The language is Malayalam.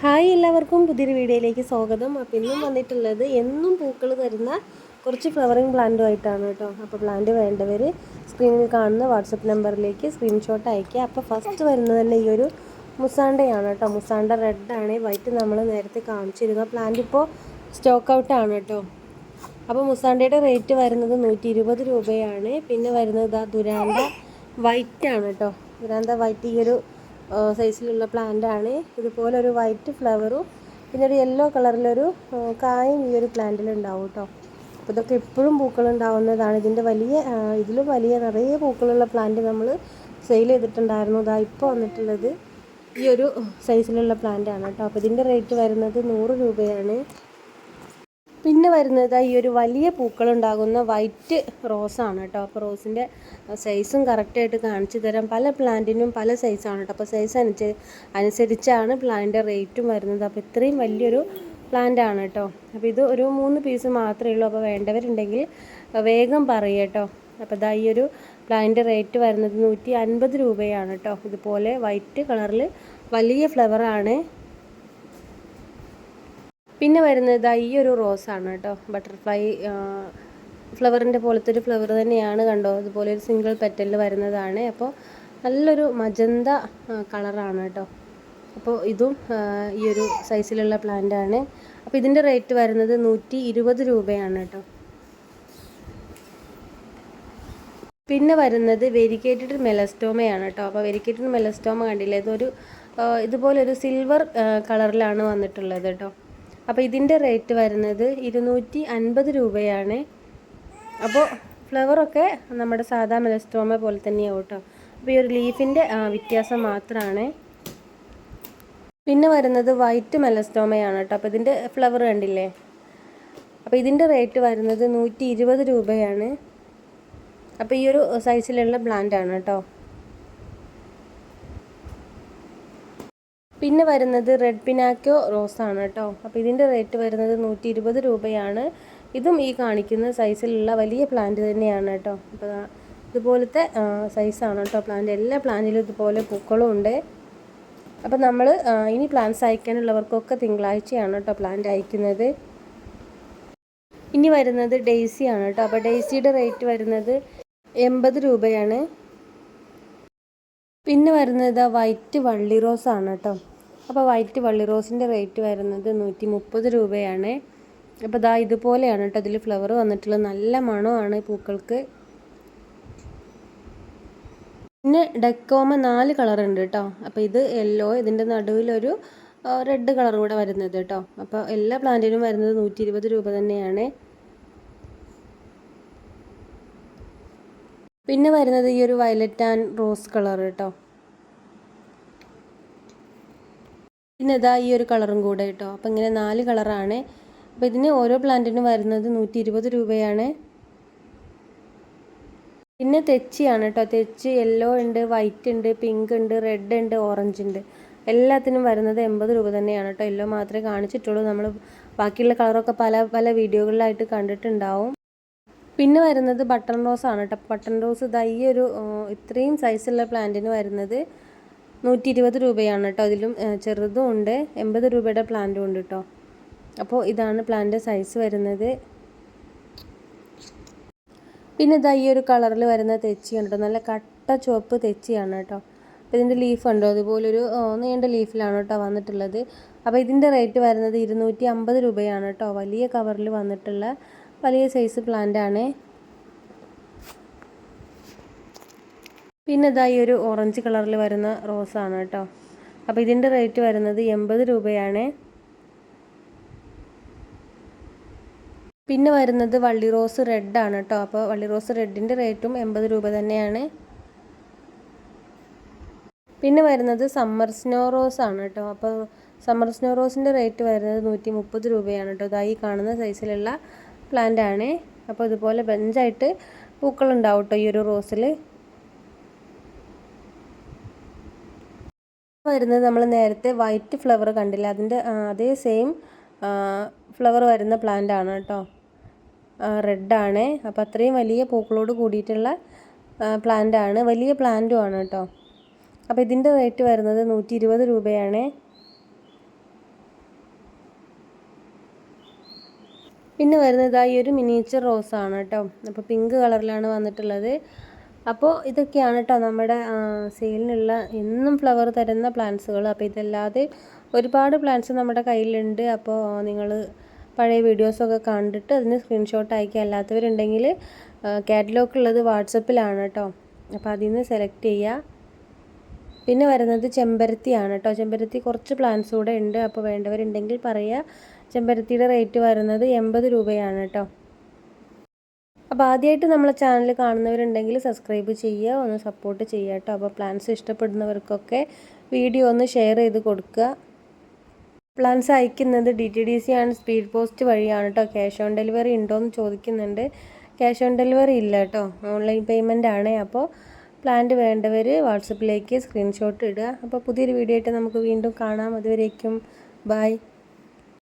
ഹായ് എല്ലാവർക്കും പുതിയൊരു വീഡിയോയിലേക്ക് സ്വാഗതം. അപ്പോൾ ഇന്നും വന്നിട്ടുള്ളത് എന്നും പൂക്കൾ തരുന്ന കുറച്ച് ഫ്ലവറിങ് പ്ലാന്റുമായിട്ടാണ് കേട്ടോ. അപ്പോൾ പ്ലാന്റ് വേണ്ടവർ സ്ക്രീനിൽ കാണുന്ന വാട്സപ്പ് നമ്പറിലേക്ക് സ്ക്രീൻഷോട്ട് അയക്കുക അപ്പോൾ ഫസ്റ്റ് വരുന്നത് തന്നെ ഈ ഒരു മുസാണ്ടയാണ് കേട്ടോ. മുസാണ്ട റെഡാണ് വൈറ്റ് നമ്മൾ നേരത്തെ കാണിച്ചിരുന്ന പ്ലാന്റ് ഇപ്പോൾ സ്റ്റോക്ക് ഔട്ടാണ് കേട്ടോ. അപ്പോൾ മുസാണ്ടയുടെ റേറ്റ് വരുന്നത് നൂറ്റി ഇരുപത് രൂപയാണ്. പിന്നെ വരുന്നത് ആ ദുരാന്ത വൈറ്റ് ആണ് കേട്ടോ. ദുരാന്ത വൈറ്റ് ഈ ഒരു സൈസിലുള്ള പ്ലാന്റ് ആണ്. ഇതുപോലെ ഒരു വൈറ്റ് ഫ്ലവറും പിന്നെ ഒരു യെല്ലോ കളറിലൊരു കായും ഈ ഒരു പ്ലാന്റിൽ ഉണ്ടാവും കേട്ടോ അപ്പോൾ ഇതൊക്കെ എപ്പോഴും പൂക്കൾ ഉണ്ടാവുന്നതാണ്. ഇതിന്റെ വലിയ ഇതിലും വലിയ നിറയെ പൂക്കളുള്ള പ്ലാന്റ് നമ്മൾ സെയിൽ ചെയ്തിട്ടുണ്ടായിരുന്നു. ഇതാ ഇപ്പോൾ വന്നിട്ടുള്ളത്. ഈ ഒരു സൈസിലുള്ള പ്ലാന്റ് ആണ് കേട്ടോ അപ്പോൾ ഇതിന്റെ റേറ്റ് വരുന്നത് നൂറ് രൂപയാണ്. പിന്നെ വരുന്നത് ഈ ഒരു വലിയ പൂക്കളുണ്ടാകുന്ന വൈറ്റ് റോസാണ് കേട്ടോ. അപ്പോൾ റോസിന്റെ സൈസും കറക്റ്റായിട്ട് കാണിച്ചു തരാം. പല പ്ലാന്റിനും പല സൈസാണ് കേട്ടോ. അപ്പോൾ സൈസ് അനുസരിച്ച് അനുസരിച്ചാണ് പ്ലാന്റിന്റെ റേറ്റും വരുന്നത്. അപ്പോൾ ഇത്രയും വലിയൊരു പ്ലാന്റ് ആണ് കേട്ടോ. അപ്പോൾ ഇത് ഒരു മൂന്ന് പീസ് മാത്രമേ ഉള്ളൂ. അപ്പോൾ വേണ്ടവരുണ്ടെങ്കിൽ വേഗം പറയുക കേട്ടോ. അപ്പോൾ ഇതാ ഈ ഒരു പ്ലാന്റിന്റെ റേറ്റ് വരുന്നത് നൂറ്റി അൻപത് രൂപയാണ് കേട്ടോ. ഇതുപോലെ വൈറ്റ് കളറിൽ വലിയ ഫ്ലവറാണ് പിന്നെ വരുന്നത് ഈ ഒരു റോസാണ് കേട്ടോ. ബട്ടർഫ്ലൈ ഫ്ലവറിന്റെ പോലത്തെ ഒരു ഫ്ലവർ തന്നെയാണ് കണ്ടോ? അതുപോലെ ഒരു സിംഗിൾ പെറ്റലിൽ വരുന്നതാണ്. അപ്പോൾ നല്ലൊരു മജന്ത കളറാണ് കേട്ടോ. അപ്പോൾ ഇതും ഈ ഒരു സൈസിലുള്ള പ്ലാന്റ് ആണ്. അപ്പോൾ ഇതിന്റെ റേറ്റ് വരുന്നത് നൂറ്റി ഇരുപത് രൂപയാണ് കേട്ടോ. പിന്നെ വരുന്നത് വെരിക്കേറ്റഡ് മെലസ്റ്റോമയാണ് കേട്ടോ. അപ്പോൾ വെരിക്കേറ്റഡ് മെലസ്റ്റോമ കണ്ടില്ലേ? ഇതൊരു ഇതുപോലൊരു സിൽവർ കളറിലാണ് വന്നിട്ടുള്ളത് കേട്ടോ. അപ്പോൾ ഇതിന്റെ റേറ്റ് വരുന്നത് ഇരുന്നൂറ്റി അൻപത് രൂപയാണ്. അപ്പോൾ ഫ്ലവറൊക്കെ നമ്മുടെ സാധാ മെലസ്റ്റോമ പോലെ തന്നെയാവും കേട്ടോ. അപ്പോൾ ഈ ഒരു ലീഫിന്റെ വ്യത്യാസം മാത്രമാണ് പിന്നെ വരുന്നത് വൈറ്റ് മെലസ്റ്റോമയാണ് കേട്ടോ. അപ്പോൾ ഇതിന്റെ ഫ്ലവർ കണ്ടില്ലേ? അപ്പോൾ ഇതിന്റെ റേറ്റ് വരുന്നത് നൂറ്റി ഇരുപത് രൂപയാണ്. അപ്പോൾ ഈ ഒരു സൈസിലുള്ള ആണ് കേട്ടോ. പിന്നെ വരുന്നത് റെഡ് പിനാക്കോ റോസ് ആണ് കേട്ടോ. അപ്പോൾ ഇതിന്റെ റേറ്റ് വരുന്നത് നൂറ്റി ഇരുപത് രൂപയാണ്. ഇതും ഈ കാണിക്കുന്ന സൈസിലുള്ള വലിയ പ്ലാന്റ് തന്നെയാണ് കേട്ടോ. അപ്പോൾ ഇതുപോലത്തെ സൈസാണ് കേട്ടോ പ്ലാന്റ് എല്ലാ പ്ലാന്റിലും ഇതുപോലെ പൂക്കളും ഉണ്ട്. അപ്പോൾ നമ്മൾ ഇനി പ്ലാന്റ്സ് അയക്കാനുള്ളവർക്കൊക്കെ തിങ്കളാഴ്ചയാണ് കേട്ടോ പ്ലാന്റ് അയക്കുന്നത്. ഇനി വരുന്നത് ഡെയ്സിയാണ് കേട്ടോ. അപ്പോൾ ഡെയ്സിയുടെ റേറ്റ് വരുന്നത് എൺപത് രൂപയാണ്. പിന്നെ വരുന്നത് വൈറ്റ് വള്ളി റോസ് ആണ് കേട്ടോ. അപ്പോൾ വൈറ്റ് വള്ളി റോസിന്റെ റേറ്റ് വരുന്നത് നൂറ്റി മുപ്പത് രൂപയാണ്. അപ്പോൾ ദാ ഇതുപോലെയാണ് കേട്ടോ ഇതിൽ ഫ്ലവർ വന്നിട്ടുള്ളത്. നല്ല മണമാണ് പൂക്കൾക്ക്. പിന്നെ ഡെക്കോമ നാല് കളർ ഉണ്ട് കേട്ടോ. അപ്പോൾ ഇത് യെല്ലോ ഇതിന്റെ നടുവിലൊരു റെഡ് കളർ കൂടെ വരുന്നത് കേട്ടോ. അപ്പോൾ എല്ലാ പ്ലാന്റിനും വരുന്നത് നൂറ്റി ഇരുപത് രൂപ തന്നെയാണ്. പിന്നെ വരുന്നത് ഈ ഒരു വയലറ്റ് ആൻഡ് റോസ് കളർ കേട്ടോ. പിന്നെ ഇതാ ഈ ഒരു കളറും കൂടെ കേട്ടോ. അപ്പം ഇങ്ങനെ നാല് കളറാണ് അപ്പോൾ ഇതിന് ഓരോ പ്ലാന്റിനും വരുന്നത് നൂറ്റി ഇരുപത് രൂപയാണ്. പിന്നെ തെച്ചിയാണ് കേട്ടോ. തെച്ചി യെല്ലോ ഉണ്ട് വൈറ്റ് ഉണ്ട് പിങ്ക് ഉണ്ട് റെഡ് ഉണ്ട് ഓറഞ്ച് ഉണ്ട്. എല്ലാത്തിനും വരുന്നത് എൺപത് രൂപ തന്നെയാണ് കേട്ടോ. യെല്ലോ മാത്രമേ കാണിച്ചിട്ടുള്ളൂ. നമ്മൾ ബാക്കിയുള്ള കളറൊക്കെ പല പല വീഡിയോകളിലായിട്ട് കണ്ടിട്ടുണ്ടാവും. പിന്നെ വരുന്നത് ബട്ടൺ റോസ് ആണ് കേട്ടോ. ബട്ടൺ റോസ് ഇതാ ഈ ഒരു ഇത്രയും സൈസുള്ള പ്ലാന്റിന് വരുന്നത് നൂറ്റി ഇരുപത് രൂപയാണ് കേട്ടോ. അതിലും ചെറുതും ഉണ്ട്. എൺപത് രൂപയുടെ പ്ലാന്റും ഉണ്ട് കേട്ടോ. അപ്പോൾ ഇതാണ് പ്ലാന്റ് സൈസ് വരുന്നത്. പിന്നെ ഇതാ ഈ ഒരു കളറിൽ വരുന്ന തെച്ചിയാണ് കേട്ടോ. നല്ല കട്ട ചുവപ്പ് തെച്ചിയാണ് കേട്ടോ. അപ്പോൾ ഇതിന്റെ ലീഫ് ഉണ്ടോ? അതുപോലൊരു നീണ്ട ലീഫിലാണ് കേട്ടോ വന്നിട്ടുള്ളത്. അപ്പോൾ ഇതിന്റെ റേറ്റ് വരുന്നത് ഇരുന്നൂറ്റി അമ്പത് രൂപയാണ് കേട്ടോ. വലിയ കവറിൽ വന്നിട്ടുള്ള വലിയ സൈസ് പ്ലാന്റ് ആണ്. പിന്നെ ഇതാ ഈ ഒരു ഓറഞ്ച് കളറിൽ വരുന്ന റോസാണ് കേട്ടോ. അപ്പോൾ ഇതിന്റെ റേറ്റ് വരുന്നത് എൺപത് രൂപയാണ്. പിന്നെ വരുന്നത് വള്ളി റോസ് റെഡ് ആണ് കേട്ടോ. അപ്പോൾ വള്ളി റോസ് റെഡിന്റെ റേറ്റും എൺപത് രൂപ തന്നെയാണ്. പിന്നെ വരുന്നത് സമ്മർ സ്നോ റോസ് ആണ് കേട്ടോ. അപ്പോൾ സമ്മർ സ്നോ റോസിന്റെ റേറ്റ് വരുന്നത് നൂറ്റി മുപ്പത് രൂപയാണ് കേട്ടോ. ഇതായി കാണുന്ന സൈസിലുള്ള പ്ലാന്റ് ആണ്. അപ്പോൾ ഇതുപോലെ ബെഞ്ചായിട്ട് പൂക്കളുണ്ടാവും കേട്ടോ ഈ ഒരു റോസിൽ വരുന്നത് നമ്മൾ നേരത്തെ വൈറ്റ് ഫ്ലവർ കണ്ടില്ല? അതിന്റെ അതേ സെയിം ഫ്ലവർ വരുന്ന പ്ലാന്റ് ആണ് കേട്ടോ. റെഡാണ് അപ്പോൾ അത്രയും വലിയ പൂക്കളോട് കൂടിയിട്ടുള്ള പ്ലാന്റ് ആണ്. വലിയ പ്ലാന്റും ആണ് കേട്ടോ. അപ്പോൾ ഇതിന്റെ റേറ്റ് വരുന്നത് നൂറ്റി ഇരുപത് രൂപയാണ്. പിന്നെ വരുന്നത് ഈ ഒരു മിനിയേച്ചർ റോസ് ആണ് കേട്ടോ അപ്പോൾ പിങ്ക് കളറിലാണ് വന്നിട്ടുള്ളത്. അപ്പോൾ ഇതൊക്കെയാണ് കേട്ടോ നമ്മുടെ സെയിലിനുള്ള എന്നും ഫ്ലവർ തരുന്ന പ്ലാന്റ്സുകൾ അപ്പോൾ ഇതല്ലാതെ ഒരുപാട് പ്ലാന്റ്സ് നമ്മുടെ കയ്യിലുണ്ട്. അപ്പോൾ നിങ്ങൾ പഴയ വീഡിയോസൊക്കെ കണ്ടിട്ട് അതിന് സ്ക്രീൻഷോട്ട് അയക്കുക. അല്ലാത്തവരുണ്ടെങ്കിൽ കാറ്റലോഗ് ഉള്ളത് വാട്സപ്പിലാണ് കേട്ടോ അപ്പോൾ അതിൽ നിന്ന് സെലക്ട് ചെയ്യുക. പിന്നെ വരുന്നത് ചെമ്പരത്തിയാണ് കേട്ടോ ചെമ്പരത്തി കുറച്ച് പ്ലാന്റ്സ് കൂടെ ഉണ്ട്. അപ്പോൾ വേണ്ടവരുണ്ടെങ്കിൽ പറയുക. ചെമ്പരത്തിയുടെ റേറ്റ് വരുന്നത് എൺപത് രൂപയാണ് കേട്ടോ. അപ്പോൾ ആദ്യമായിട്ട് നമ്മളെ ചാനൽ കാണുന്നവരുണ്ടെങ്കിൽ സബ്സ്ക്രൈബ് ചെയ്യുക ഒന്ന് സപ്പോർട്ട് ചെയ്യുക കേട്ടോ. അപ്പോൾ പ്ലാൻസ് ഇഷ്ടപ്പെടുന്നവർക്കൊക്കെ വീഡിയോ ഒന്ന് ഷെയർ ചെയ്ത് കൊടുക്കുക. പ്ലാൻസ് അയക്കുന്നത് ഡി ടി ഡി സി ആണ് സ്പീഡ് പോസ്റ്റ് വഴിയാണ് കേട്ടോ. ക്യാഷ് ഓൺ ഡെലിവറി ഉണ്ടോ എന്ന് ചോദിക്കുന്നുണ്ട്. ക്യാഷ് ഓൺ ഡെലിവറി ഇല്ല കേട്ടോ. ഓൺലൈൻ പേയ്മെന്റ് ആണ്. അപ്പോൾ പ്ലാന്റ് വേണ്ടവർ വാട്സപ്പിലേക്ക് സ്ക്രീൻഷോട്ട് ഇടുക. അപ്പോൾ പുതിയൊരു വീഡിയോ ആയിട്ട് നമുക്ക് വീണ്ടും കാണാം. അതുവരേക്കും ബൈ